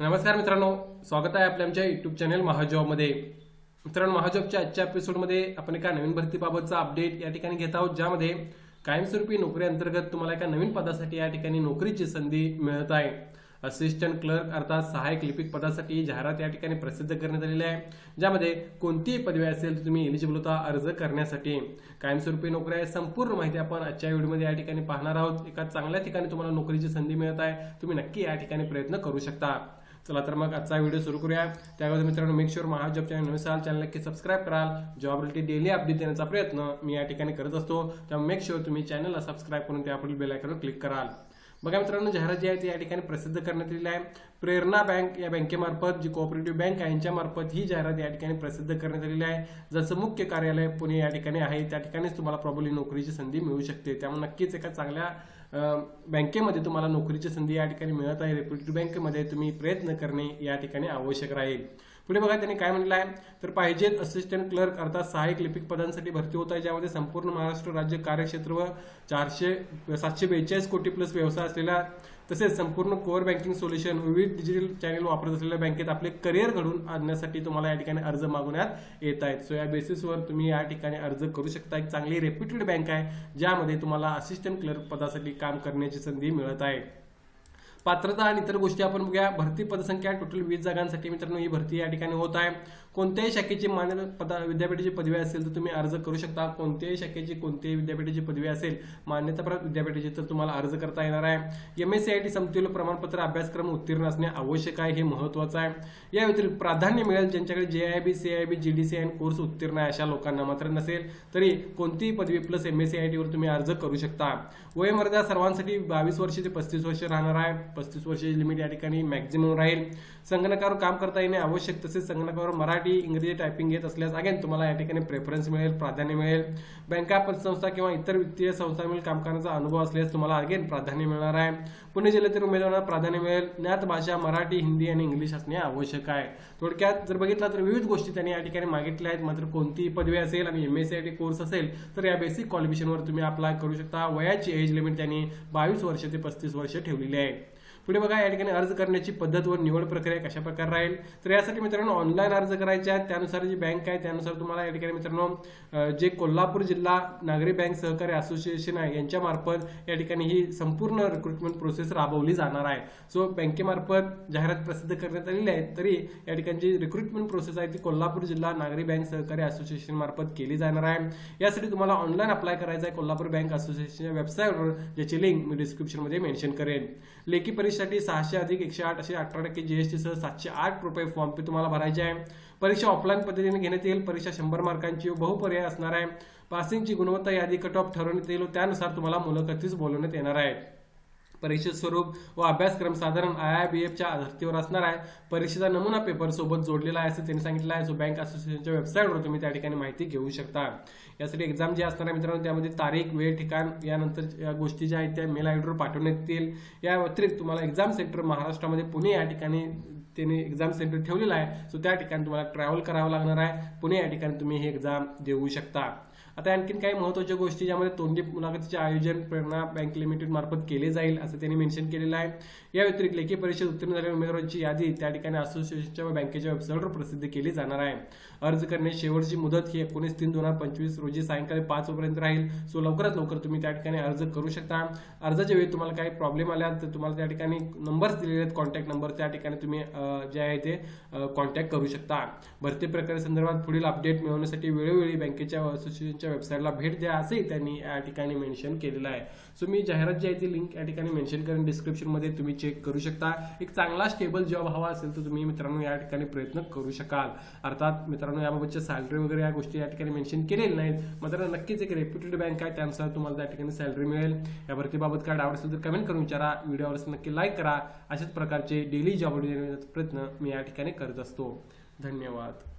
नमस्कार मित्रांनो स्वागत आहे आपल्या आमच्या युट्यूब चॅनल महाजॉबमध्ये. मित्रांनो महाजॉबच्या आजच्या एपिसोडमध्ये आपण एका नवीन भरतीबाबतचा अपडेट या ठिकाणी घेत आहोत ज्यामध्ये कायमस्वरूपी नोकरी अंतर्गत तुम्हाला एका नवीन पदासाठी या ठिकाणी नोकरीची संधी मिळत आहे. असिस्टंट क्लर्क अर्थात सहाय्यक लिपिक पदासाठी जाहिरात या ठिकाणी प्रसिद्ध करण्यात आलेली आहे ज्यामध्ये कोणतीही पदवी असेल तुम्ही एलिजिबल होता अर्ज करण्यासाठी. कायमस्वरूपी नोकरी आहे संपूर्ण माहिती आपण आजच्या व्हिडिओमध्ये या ठिकाणी पाहणार आहोत. एका चांगल्या ठिकाणी तुम्हाला नोकरीची संधी मिळत आहे तुम्ही नक्की या ठिकाणी प्रयत्न करू शकता. चला तर मग आजचा व्हिडिओ सुरू करूया. त्यामध्ये मित्रांनो मेक शुअर महाजॉब चॅनल नवीन चॅनल नक्की सबस्क्राईब कराल. जॉब रिलेटेड डेली अपडेट देण्याचा प्रयत्न मी या ठिकाणी करत असतो. त्यामुळे मेक शुअर तुम्ही चॅनलला सबस्क्राईब करून त्यापुढील बेलायकनवर क्लिक कराल. बघा मित्रांनो जाहिरात जी आहे ती या ठिकाणी प्रसिद्ध करण्यात आलेली आहे. प्रेरणा बँक या बँकेमार्फत जी कोऑपरेटिव्ह बँक आहे यांच्यामार्फत ही जाहिरात या ठिकाणी प्रसिद्ध करण्यात आलेली आहे. जसं मुख्य कार्यालय पुणे या ठिकाणी आहे त्या ठिकाणीच तुम्हाला प्रॉब्ली नोकरीची संधी मिळू शकते. त्यामुळे नक्कीच एका चांगल्या बँकेमध्ये तुम्हाला नोकरीची संधी या ठिकाणी मिळत आहे. रेप्युटेड बँकेमध्ये तुम्ही प्रयत्न करणे या ठिकाणी आवश्यक राहील. पुढे बघा त्यांनी काय म्हटलं आहे? तर पाहिजेत असिस्टंट क्लर्क अर्थात सहाय्यक लिपिक पदांसाठी भरती होत आहे ज्यामध्ये संपूर्ण महाराष्ट्र राज्य कार्यक्षेत्र व चारशे सातशे बेचाळीस कोटी प्लस व्यवसाय असलेल्या तसेच संपूर्ण कोअर बँकिंग सोल्युशन विविध डिजिटल चॅनेल वापरत असलेल्या बँकेत आपले करिअर घडून आणण्यासाठी तुम्हाला या ठिकाणी अर्ज मागवण्यात येत आहेत. सो या बेसिसवर तुम्ही या ठिकाणी अर्ज करू शकता. एक चांगली रेप्युटेड बँक आहे ज्यामध्ये तुम्हाला असिस्टंट क्लर्क पदासाठी काम करण्याची संधी मिळत आहे. पात्रता आणि इतर गोष्टी आपण बघूया. भरती पदसंख्या टोटल वीस जागांसाठी मित्रांनो ही भरती या ठिकाणी होत आहे. कोणत्याही शाखेची मान्य पदा विद्यापीठाची पदवी असेल तर तुम्ही अर्ज करू शकता. कोणत्याही शाखेची कोणत्याही विद्यापीठाची पदवी असेल मान्यताप्राप्त विद्यापीठाची तर तुम्हाला अर्ज करता येणार आहे. M S C I T समतुल्य प्रमाणपत्र अभ्यासक्रम उत्तीर्ण असणे आवश्यक आहे हे महत्वाचं आहे. या व्यतिरिक्त प्राधान्य मिळेल ज्यांच्याकडे J I B C I B G D C course उत्तीर्ण आहे अशा लोकांना मात्र नसेल तरी कोणतीही पदवी plus M S C I टीवर तुम्ही अर्ज करू शकता. वयोमर्यादा सर्वांसाठी बावीस वर्ष ते पस्तीस वर्ष राहणार आहे. पस्तीस वर्षाची लिमिट या ठिकाणी मॅक्झिमम राहील. संगणकावर काम करता येणे आवश्यक तसेच संगणकावर मराठी इंग्रजी टायपिंग घेत असल्यास अगेन तुम्हाला या ठिकाणी प्रेफरन्स मिळेल प्राधान्य मिळेल. बँका पतसंस्था किंवा इतर वित्तीय संस्थांमधील काम करण्याचा अनुभव असल्यास तुम्हाला अगेन प्राधान्य मिळणार आहे. पुणे जिल्ह्यातील उमेदवारांना प्राधान्य मिळेल. ज्ञात भाषा मराठी हिंदी आणि इंग्लिश असणे आवश्यक आहे. थोडक्यात जर बघितलं तर विविध गोष्टी त्यांनी या ठिकाणी मागितल्या आहेत. मात्र कोणतीही पदवी असेल आणि M S C I T course असेल तर या बेसिक क्वालिफिकेशनवर तुम्ही अप्लाय करू शकता. वयाची एज लिमिट त्यांनी बावीस वर्ष ते पस्तीस वर्ष ठेवलेली आहे. पुढे बघा या ठिकाणी अर्ज करण्याची पद्धत व निवड प्रक्रिया कशा प्रकारे राहील? तर यासाठी मित्रांनो ऑनलाईन अर्ज करायचे आहेत. त्यानुसार जी बँक आहे त्यानुसार तुम्हाला या ठिकाणी मित्रांनो जे कोल्हापूर जिल्हा नागरी बँक सहकारी असोसिएशन आहे यांच्यामार्फत या ठिकाणी ही संपूर्ण रिक्रुटमेंट प्रोसेस राबवली जाणार आहे. सो बँकेमार्फत जाहिरात प्रसिद्ध करण्यात आलेली आहे. तरी या ठिकाणी जी रिक्रुटमेंट प्रोसेस आहे ती कोल्हापूर जिल्हा नागरी बँक सहकारी असोसिएशन मार्फत केली जाणार आहे. यासाठी तुम्हाला ऑनलाईन अप्लाय करायचं आहे. कोल्हापूर बँक असोसिएशनच्या वेबसाईटवर ज्याची लिंक मी डिस्क्रिप्शनमध्ये मेन्शन करेन. लेखी परीक्षा साठी सहाशे अधिक एकशे आठ असे अठरा टक्के जीएसटी सह सातशे आठ रुपये फॉर्म पे तुम्हाला भरायचे आहे. परीक्षा ऑफलाईन पद्धतीने घेण्यात येईल. परीक्षा शंभर मार्कांची बहुपर्याय असणार आहे. पासिंगची गुणवत्ता यादी कट ऑफ ठरवण्यात येईल त्यानुसार तुम्हाला मुलाखतीच बोलवण्यात येणार आहे. परीक्षेत स्वरूप व अभ्यासक्रम साधारण आय आय बी एफच्या धर्तीवर असणार आहे. परीक्षेचा नमुना पेपर सोबत जोडलेला आहे असं त्यांनी सांगितलं आहे. सो बँक असोसिएशनच्या वेबसाईटवर तुम्ही त्या ठिकाणी माहिती घेऊ शकता. यासाठी एक्झाम जे असणार आहे मित्रांनो त्यामध्ये तारीख वेळ ठिकाण यानंतर या गोष्टी ज्या आहेत त्या मेल आयडीवर पाठवण्यात येतील. या व्यतिरिक्त तुम्हाला एक्झाम सेंटर महाराष्ट्रामध्ये पुणे या ठिकाणी त्यांनी एक्झाम सेंटर ठेवलेलं आहे. सो त्या ठिकाणी तुम्हाला ट्रॅव्हल करावं लागणार आहे. पुणे या ठिकाणी तुम्ही ही एक्झाम देऊ शकता. आता आणखीन काही महत्त्वाच्या गोष्टी ज्यामध्ये तोंडी मुलाखतीचे आयोजन प्रेरणा बँक लिमिटेड मार्फत केले जाईल. असं त्यांनी मेन्शन केलेलं आहे. या व्यतिरिक्त लेखी परीक्षेत उत्तीर्ण झालेल्या उमेदवारांची यादी त्या ठिकाणी असोसिएशनच्या व बँकेच्या वेबसाईटवर प्रसिद्ध केली जाणार आहे. अर्ज करण्याची शेवटची मुदत ही एकोणीस तीन दोन हजार पंचवीस रोजी सायंकाळी पाच पर्यंत राहील. सो लवकरात लवकर तुम्ही त्या ठिकाणी अर्ज करू शकता. अर्जाच्या वेळी तुम्हाला काही प्रॉब्लेम आल्या तर तुम्हाला त्या ठिकाणी नंबर्स दिलेले आहेत. कॉन्टॅक्ट नंबर त्या ठिकाणी तुम्ही जे आहे ते कॉन्टॅक्ट करू शकता. भरती प्रक्रिये संदर्भात पुढील अपडेट मिळवण्यासाठी वेळोवेळी बँकेच्या असोसिएशनच्या वेबसाईटला भेट द्या असंही त्यांनी या ठिकाणी मेन्शन केलेलं आहे. सो मी जाहिरात जी आहे ती लिंक या ठिकाणी मेन्शन करेन डिस्क्रिप्शनमध्ये तुम्ही चेक करू शकता. एक चांगला स्टेबल जॉब हवा असेल तर तुम्ही मित्रांनो या ठिकाणी प्रयत्न करू शकाल. अर्थात मित्रांनो याबाबतच्या सॅलरी वगैरे या गोष्टी या ठिकाणी मेन्शन केलेल्या नाहीत. मात्र नक्कीच एक रेप्युटेड बँक आहे त्यानुसार तुम्हाला त्या ठिकाणी सॅलरी मिळेल. या भरतीबाबत काय डाऊट असेल तर कमेंट करून विचारा. व्हिडिओवर नक्की लाईक करा. अशाच प्रकारचे डेली जॉब देण्याचा प्रयत्न मी या ठिकाणी करत असतो. धन्यवाद.